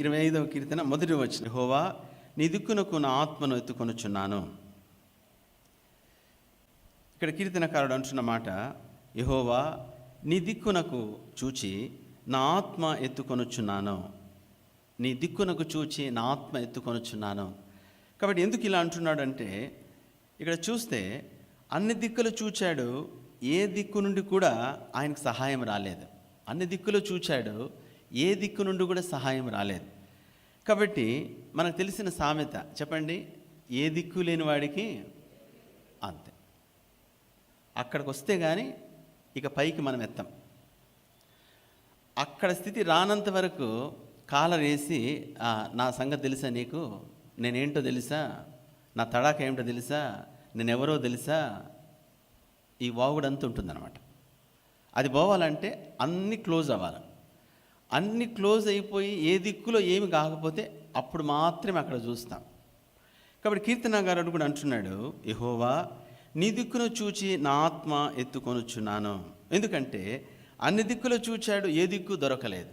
ఇరవై ఐదవ కీర్తన మొదటి వచ్చిన హోవా నీ దిక్కునకు నా ఆత్మను ఎత్తుకొనుచున్నాను. ఇక్కడ కీర్తనకారుడు అంటున్న మాట యహోవా నీ దిక్కునకు చూచి నా ఆత్మ ఎత్తుకొనుచున్నాను. నీ దిక్కునకు చూచి నా ఆత్మ ఎత్తుకొనుచున్నాను. కాబట్టి ఎందుకు ఇలా అంటున్నాడంటే ఇక్కడ చూస్తే అన్ని దిక్కులు చూచాడు ఏ దిక్కు నుండి కూడా ఆయనకు సహాయం రాలేదు. అన్ని దిక్కులు చూచాడు ఏ దిక్కు నుండి కూడా సహాయం రాలేదు. కాబట్టి మనకు తెలిసిన సామెత చెప్పండి ఏ దిక్కు లేని వాడికి అంతే. అక్కడికి వస్తే కానీ ఇక పైకి మనం ఎత్తాం. అక్కడ స్థితి రానంత వరకు కాలర్ వేసి నా సంగతి తెలుసా నీకు? నేనేంటో తెలుసా? నా తడాక ఏమిటో తెలుసా? నేనెవరో తెలుసా? ఈ వాగుడంతా ఉంటుందన్నమాట. అది పోవాలంటే అన్నీ క్లోజ్ అవ్వాలి. అన్ని క్లోజ్ అయిపోయి ఏ దిక్కులో ఏమి కాకపోతే అప్పుడు మాత్రమే అక్కడ చూస్తాం. కాబట్టి కీర్తన గారు కూడా అంటున్నాడు యహోవా నీ దిక్కును చూచి నా ఆత్మ ఎత్తుకొనుచున్నాను. ఎందుకంటే అన్ని దిక్కులు చూచాడు ఏ దిక్కు దొరకలేదు.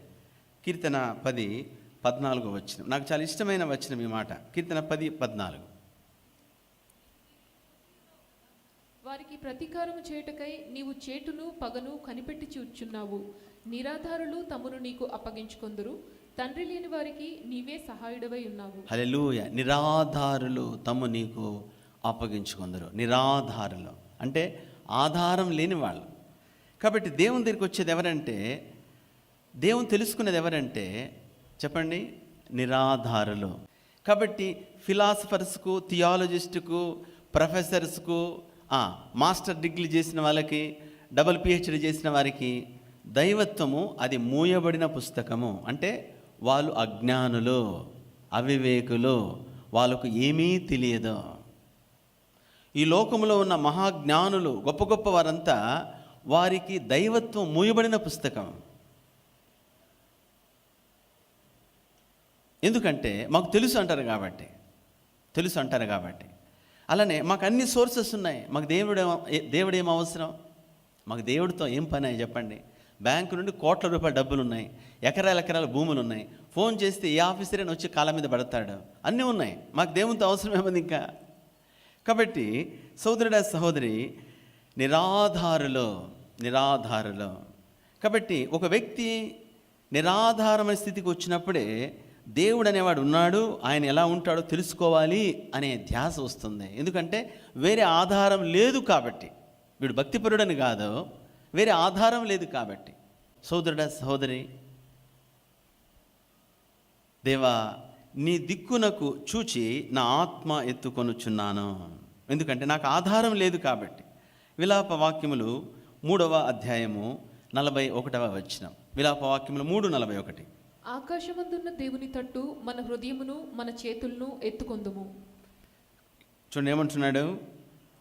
కీర్తన పది పద్నాలుగు వచ్చిన నాకు చాలా ఇష్టమైన వచ్చిన ఈ మాట. కీర్తన పది పద్నాలుగు. వారికి ప్రతీకారము చేయుటకై నీవు చేటును పగను కనిపెట్టి చూచున్నావు నిరాధారులు తమను నీకు అప్పగించుకొందురు. తండ్రి లేని వారికి నీవే సహాయుడవై ఉన్నావు. హలెలూయ నిరాధారులు తమ్ము నీకు అప్పగించుకుందరు. నిరాధారులు. అంటే ఆధారం లేని వాళ్ళు. కాబట్టి దేవుని దగ్గరికి వచ్చేది ఎవరంటే దేవుని తెలుసుకునేది ఎవరంటే చెప్పండి నిరాధారులు. కాబట్టి ఫిలాసఫర్స్కు థియాలజిస్టుకు ప్రొఫెసర్స్కు మాస్టర్ డిగ్రీ చేసిన వాళ్ళకి డబుల్ పిహెచ్డి చేసిన వారికి దైవత్వము అది మూయబడిన పుస్తకము. అంటే వాళ్ళు అజ్ఞానులు అవివేకులు వాళ్ళకు ఏమీ తెలియదు. ఈ లోకంలో ఉన్న మహాజ్ఞానులు గొప్ప గొప్ప వారంతా వారికి దైవత్వం మూయబడిన పుస్తకం. ఎందుకంటే మాకు తెలుసు అంటారు కాబట్టి తెలుసు అంటారు కాబట్టి. అలానే మాకు అన్ని సోర్సెస్ ఉన్నాయి. మాకు దేవుడు దేవుడు ఏం అవసరం? మాకు దేవుడితో ఏం పని అయ్యి చెప్పండి. బ్యాంకు నుండి కోట్ల రూపాయల డబ్బులు ఉన్నాయి. ఎకరాల ఎకరాల భూములు ఉన్నాయి. ఫోన్ చేస్తే ఏ ఆఫీసరైనా వచ్చి కాళ్ళ మీద పడతాడు. అన్నీ ఉన్నాయి. మాకు దేవునితో అవసరం ఏముంది ఇంకా? కాబట్టి సోదరుడ సహోదరి నిరాధారులో నిరాధారులో. కాబట్టి ఒక వ్యక్తి నిరాధారమైన స్థితికి వచ్చినప్పుడే దేవుడు అనేవాడు ఉన్నాడు ఆయన ఎలా ఉంటాడో తెలుసుకోవాలి అనే ధ్యాస వస్తుంది. ఎందుకంటే వేరే ఆధారం లేదు కాబట్టి. వీడు భక్తిపరుడని కాదు వేరే ఆధారం లేదు కాబట్టి. సోదరుడ సహోదరి దేవా నీ దిక్కునకు చూచి నా ఆత్మ ఎత్తుకొనుచున్నాను. ఎందుకంటే నాకు ఆధారం లేదు కాబట్టి. విలాప వాక్యములు మూడవ అధ్యాయము నలభై ఒకటవ వచ్చినం విలాప వాక్యములు మూడు నలభై ఒకటి. ఆకాశమందున్న దేవుని తట్టు మన హృదయమును మన చేతులను ఎత్తుకొందుము. చూడండి ఏమంటున్నాడు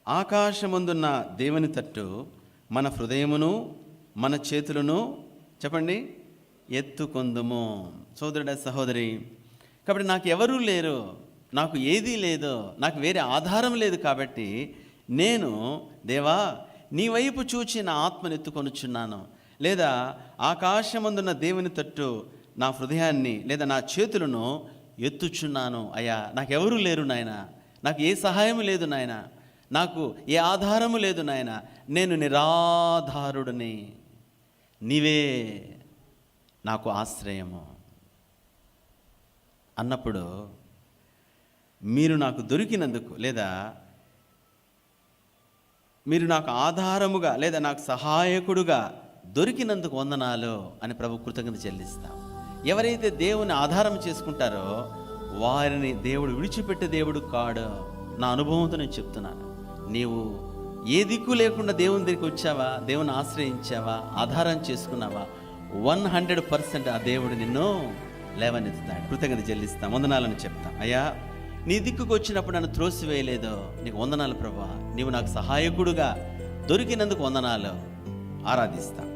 ఆకాశమందున్న దేవుని తట్టు మన హృదయమును మన చేతులను చెప్పండి ఎత్తుకొందుము. సోదరుడ సహోదరి కాబట్టి నాకు ఎవరూ లేరు నాకు ఏదీ లేదు నాకు వేరే ఆధారం లేదు కాబట్టి నేను దేవా నీ వైపు చూచి నా ఆత్మను ఎత్తుకొనుచున్నాను. లేదా ఆకాశమందున్న దేవుని తట్టు నా హృదయాన్ని లేదా నా చేతులను ఎత్తుచున్నాను అయ్యా. నాకెవరూ లేరు నాయన. నాకు ఏ సహాయం లేదు నాయన. నాకు ఏ ఆధారము లేదు నాయన. నేను నిరాధారుడిని. నీవే నాకు ఆశ్రయము. అన్నప్పుడు మీరు నాకు దొరికినందుకు లేదా మీరు నాకు ఆధారముగా లేదా నాకు సహాయకుడుగా దొరికినందుకు వందనాలు అని ప్రభు కృతజ్ఞత చెల్లిస్తాం. ఎవరైతే దేవుని ఆధారం చేసుకుంటారో వారిని దేవుడు విడిచిపెట్టే దేవుడు కాడు. నా అనుభవంతో నేను చెప్తున్నాను. నీవు ఏ దిక్కు లేకుండా దేవుని దగ్గరికి వచ్చావా? దేవుని ఆశ్రయించావా? ఆధారం చేసుకున్నావా? వన్ హండ్రెడ్ పర్సెంట్ ఆ దేవుడు నిన్ను లేవనెత్తుతాడు. కృతజ్ఞత చెల్లిస్తాం. వందనాలని చెప్తాం. అయ్యా నీ దిక్కుకు వచ్చినప్పుడు నన్ను త్రోసివేయలేదు. నీకు వందనాలు ప్రభా నీవు నాకు సహాయకుడుగా దొరికినందుకు వందనాలు. ఆరాధిస్తాం.